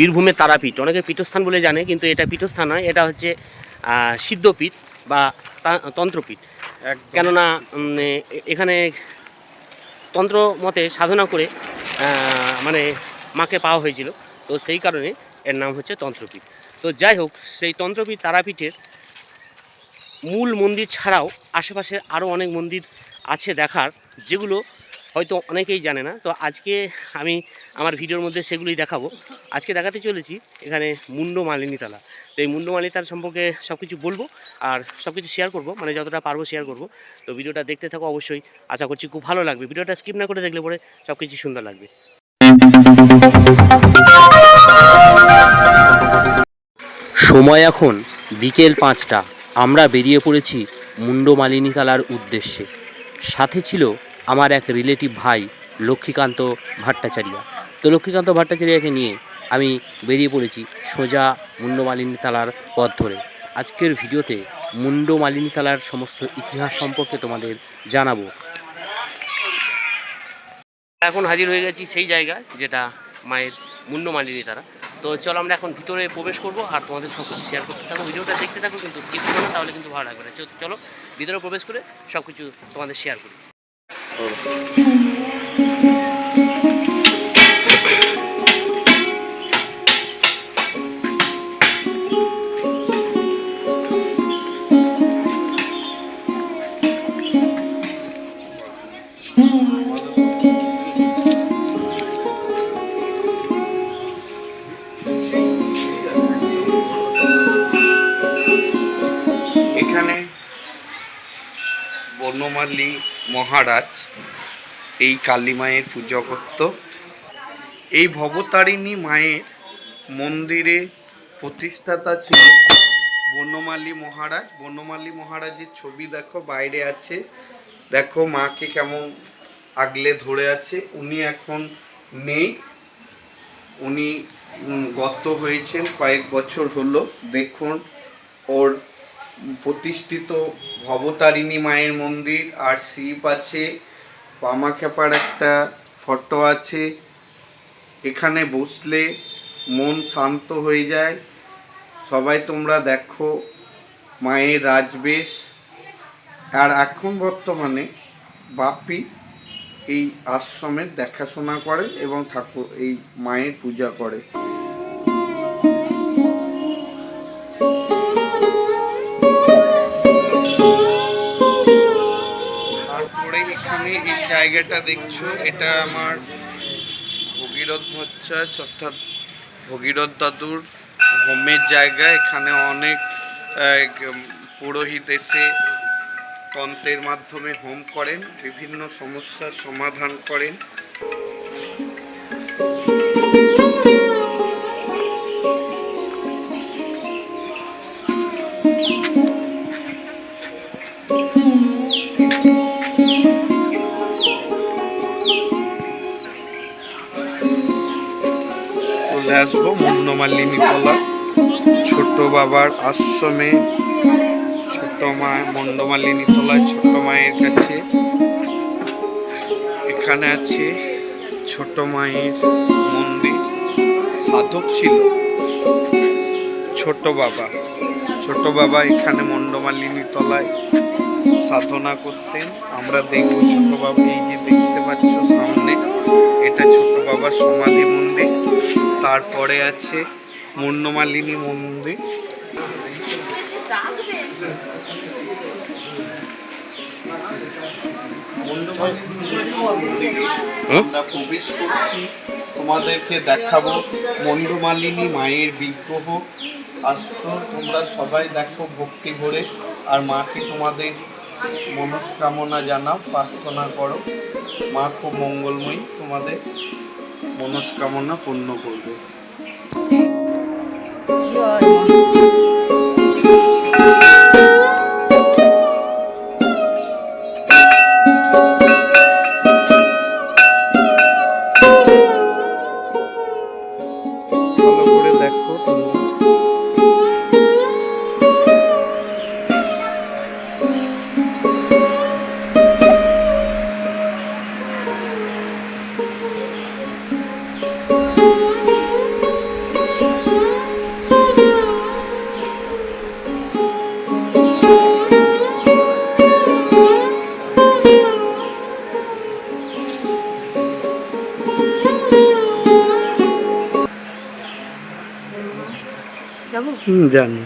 বীরভূমের তারাপীঠ। অনেকে পীঠস্থান বলে জানে কিন্তু এটা পীঠস্থান নয় এটা হচ্ছে সিদ্ধপীঠ বা তন্ত্রপীঠ। কেননা এখানে তন্ত্র মতে সাধনা করে মানে মাকে পাওয়া হয়েছিল। তো সেই কারণে এর নাম হচ্ছে তন্ত্রপীঠ। তো যাই হোক সেই তন্ত্রপীঠ তারাপীঠের মূল মন্দির ছাড়াও আশেপাশে আরও অনেক মন্দির আছে দেখার যেগুলো হয়তো অনেকেই জানে না, তো আজকে আমি আমার ভিডিওর মধ্যে সেগুলোই দেখাবো। আজকে দেখাতে চলেছি এখানে মুন্ড মালিনীতলা। তো এই মুন্ড মালিনীতাল সম্পর্কে সব কিছু বলব আর সব কিছু শেয়ার করব মানে যতটা পারব শেয়ার করব। তো ভিডিওটা দেখতে থাকো অবশ্যই, আশা করছি খুব ভালো লাগবে। ভিডিওটা স্কিপ না করে দেখলে পরে সব কিছু সুন্দর লাগবে। সময় এখন বিকেল পাঁচটা। আমরা বেরিয়ে পড়েছি মুন্ডমালিনী তালার উদ্দেশ্যে। সাথে ছিল আমার এক রিলেটিভ ভাই লক্ষ্মীকান্ত ভট্টাচারিয়া। তো লক্ষ্মীকান্ত ভট্টাচারিয়াকে নিয়ে আমি বেরিয়ে পড়েছি সোজা মুন্ডমালিনী তালার পথ ধরে। আজকের ভিডিওতে মুন্ডমালিনী তালার সমস্ত ইতিহাস সম্পর্কে তোমাদের জানাব। এখন হাজির হয়ে গেছি সেই জায়গা যেটা মায়ের মুন্ডমালিনী তারা তো চলো আমরা এখন ভিতরে প্রবেশ করব আর তোমাদের সব কিছু শেয়ার করতে থাকো। ভিডিওটা দেখতে থাকো কিন্তু স্কিপ করো না, তাহলে কিন্তু ভালো লাগবে না। চলো ভিতরে প্রবেশ করে সব কিছু তোমাদের শেয়ার করি। এখানে বনমালী মহারাজ এই কালী মায়ের পুজো করত। এই ভবতারিণী মায়ের মন্দিরে প্রতিষ্ঠাতা ছিল বনমালী মহারাজ। বনমালী মহারাজের ছবি দেখো, বাইরে আছে। দেখো, মাকে কেমন আগলে ধরে আছে। উনি এখন নেই। উনি গত হয়েছেন কয়েক বছর হলো। দেখুন, ওর প্রতিষ্ঠিত ভবতারিণী মায়ের মন্দির, আর শিব আছে পামাখ্যাপার একটা ফটো আছে। এখানে বসলে মন শান্ত হয়ে যায়। সবাই তোমরা দেখো মায়ের রাজবেশ। আর এখন বর্তমানে বাপি এই আশ্রমের দেখাশোনা করে এবং ঠাকুর, এই মায়ের পূজা করে। জায়গাটা দেখছ, এটা আমার ভগীরথ ভট্টাচ অর্থাৎ ভগীরথ দাদুর হোমের জায়গা। এখানে অনেক পুরোহিত এসে তন্ত্রের মাধ্যমে হোম করেন, বিভিন্ন সমস্যার সমাধান করেন। চলে আসব মুন্নমালিনী তলা ছোট বাবার আশ্রমে ছোট মা মন্ডমালিনী তলায় ছোট মায়ের কাছে। এখানে আছে ছোট মায়ের মন্দির। সাধক ছিল ছোট বাবা। ছোট বাবা এখানে মন্ডমালিনী তলায় সাধনা করতেন। আমরা দেখব ছোট বাবা, এই যে দেখতে পাচ্ছ সামনে, এটা ছোট বাবার সমাধি মন্দির। তারপরে আছে মুন্ডমালিনী মন্দির। আমরা প্রবেশ করছি, তোমাদেরকে দেখাবো মন্ডমালিনী মায়ের বিগ্রহ। আসছো তোমরা সবাই দেখো ভক্তি ভরে, আর মাকে তোমাদের মনস্কামনা জানাও, প্রার্থনা করো। মা খুব মঙ্গলময়ী তোমাদের। মনস্কামনা পূর্ণ করবে। জানি।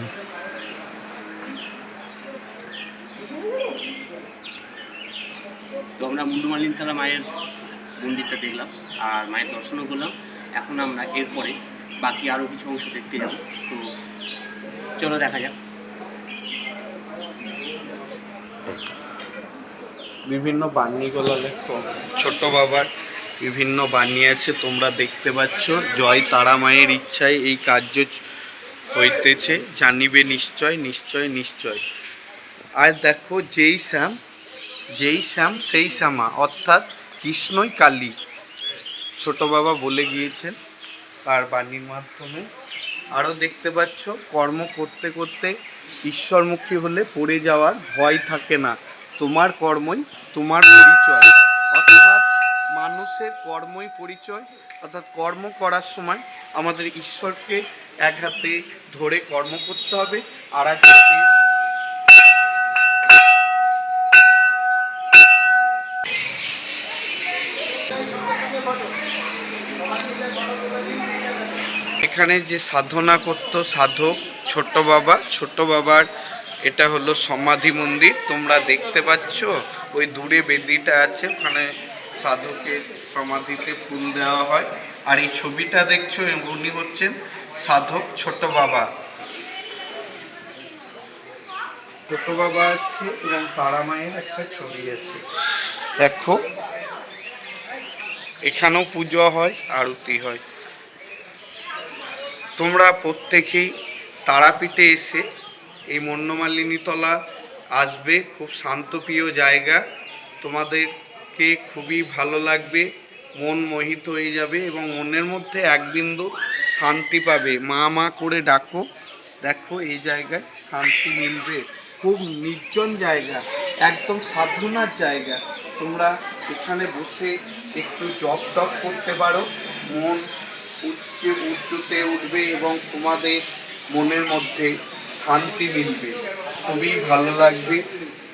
তো আমরা মুন্ডুমালিনতলা মায়ের মন্দিরটা দেখলাম আর মায়ের দর্শনও করলাম। এখন আমরা এরপরে বাকি আরও কিছু অংশ দেখতে যাব। তো চলো দেখা যাক। বিভিন্ন বাণীগুলো লেখো। ছোট্ট বাবার বিভিন্ন বাণী আছে তোমরা দেখতে পাচ্ছ। জয় তারা মায়ের ইচ্ছায় এই কার্য হইতেছে, জানিবে নিশ্চয় নিশ্চয় নিশ্চয়। আর দেখো, যেই শ্যাম যেই শ্যাম, সেই শ্যামা, অর্থাৎ কৃষ্ণই কালী। ছোট বাবা বলে গিয়েছেন তার বাণীর মাধ্যমে। আরও দেখতে পাচ্ছ, কর্ম করতে করতে ঈশ্বরমুখী হলে পড়ে যাওয়ার ভয় থাকে না। তোমার কর্মই তোমার পরিচয়। অর্থাৎ মানুষের কর্মই পরিচয়, অর্থাৎ কর্ম করার সময় আমাদের ঈশ্বরকে এক হাতে ধরে কর্ম করতে হবে, আর এক হাতে এখানে যে সাধনা করত সাধক ছোট বাবা ছোট বাবার, এটা হলো সমাধি মন্দির, তোমরা দেখতে পাচ্ছ, ওই দূরে বেদিটা আছে, ওখানে সাধকের সমাধিতে ফুল দেওয়া হয়। আর এই ছবিটা দেখছ উনি হচ্ছেন সাধক ছোট বাবা। ছোট বাবা আছে এবং তারা মায়ের একটা ছবি আছে। দেখো, এখানেও পুজো হয়, আরতি হয়। তোমরা প্রত্যেকেই তারাপীঠে এসে এই মন্যমালিনীতলা আসবে, খুব শান্তপ্রিয় জায়গা। তোমাদেরকে খুবই ভালো লাগবে। মন মোহিত হয়ে যাবে এবং মনের মধ্যে এক বিন্দু শান্তি পাবে। মা মা করে ডাকো। দেখো এই জায়গায় শান্তি মিলবে। খুব নির্জন জায়গা, একদম সাধনার জায়গা। তোমরা এখানে বসে একটু জপ টপ করতে পারো। মন উচ্চে উচ্চতে উঠবে এবং তোমাদের মনের মধ্যে শান্তি মিলবে। খুবই ভালো লাগবে।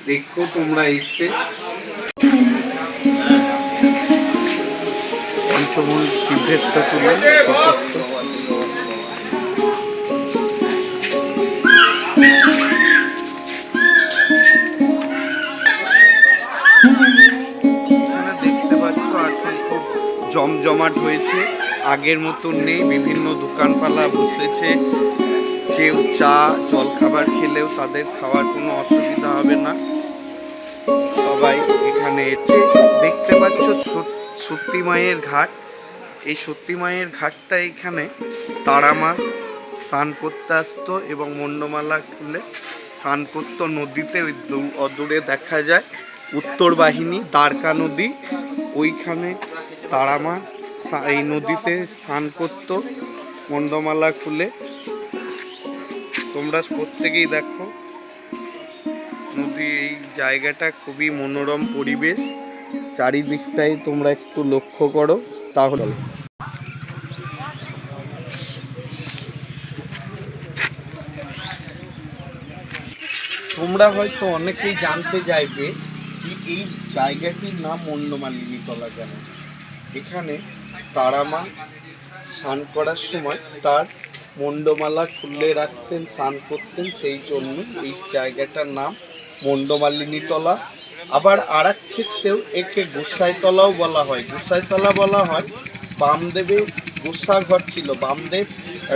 দেখো তোমরা এসে। এখানে দেখতে এখন খুব জমজমাট হয়েছে। আগের মতন নেই, বিভিন্ন দোকানপালা বসেছে। কেউ চা, জলখাবার খেলেও তাদের খাওয়ার কোনো অসুবিধা হবে না। সবাই এখানে এসে দেখতে পাচ্ছ, সত- সত্যি মায়ের ঘাট। এই সত্যি মায়ের ঘাটটা এখানে। তারামা স্নান করতে এবং মন্ডমালা খুলে স্নান করতো নদীতে ওই অদূরে দেখা যায়। উত্তর বাহিনী, দ্বারকা নদী, ওইখানে তারামা এই নদীতে স্নান করতো মন্ডমালা খুলে। তোমরা প্রত্যেকেই দেখো, নদী এই জায়গাটা খুবই মনোরম পরিবেশ। চারিদিকটাই তোমরা একটু লক্ষ্য করো। তাহলে তোমরা হয়তো অনেকেই জানতে চাইবে যে এই জায়গাটির নাম মন্ডমালিনী তলা কেন? এখানে তারামা স্নান করার সময় তার মন্ডমালা খুলে রাখতেন, স্নান করতেন, সেই জন্য এই জায়গাটার নাম মন্ডমালিনী তলা। আবার আর এক ক্ষেত্রেও একে গোসাইতলাও বলা হয়। গোসাইতলা বলা হয় বামদেবের গোসা ঘর ছিল। বামদেব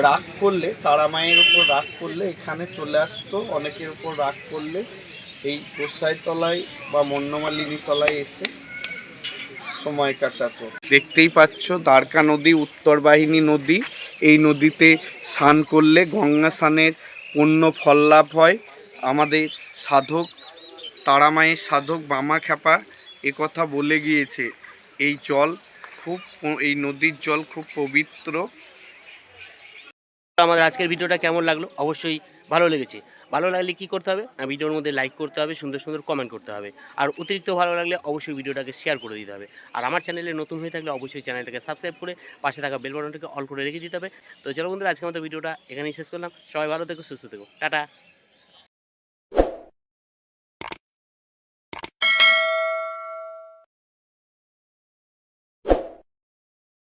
রাগ করলে তারা মায়ের উপর রাগ করলে এখানে চলে আসতো। অনেকের উপর রাগ করলে এই গোসাইতলায় বা মন্ডমালিনী তলায় এসে সময় কাটাতো। দেখতেই পাচ্ছ দ্বারকা নদী উত্তর বাহিনী নদী। এই নদীতে স্নান করলে গঙ্গা স্নানের পূর্ণ ফল লাভ হয়। আমাদের সাধক তারামায়ের সাধক বামা খ্যাপা কথা বলে গিয়েছে। এই জল খুব এই নদীর জল খুব পবিত্র। আমাদের আজকের ভিডিওটা কেমন লাগল? অবশ্যই ভালো লেগেছে। ভালো লাগলে কি করতে হবে? না ভিডিওর মধ্যে লাইক করতে হবে, সুন্দর সুন্দর কমেন্ট করতে হবে। আর অতিরিক্ত ভালো লাগলে অবশ্যই ভিডিওটাকে শেয়ার করে দিতে হবে। আর আমার চ্যানেলে নতুন হয়ে থাকলে অবশ্যই চ্যানেলটাকে সাবস্ক্রাইব করে পাশে থাকা বেল বাটনটাকে অল করে রেখে দিতে হবে। তো চলো বন্ধুরা আজকে আমাদের ভিডিওটা এখানেই শেষ করলাম। সবাই ভালো থেকো, সুস্থ থেকো। টাটা!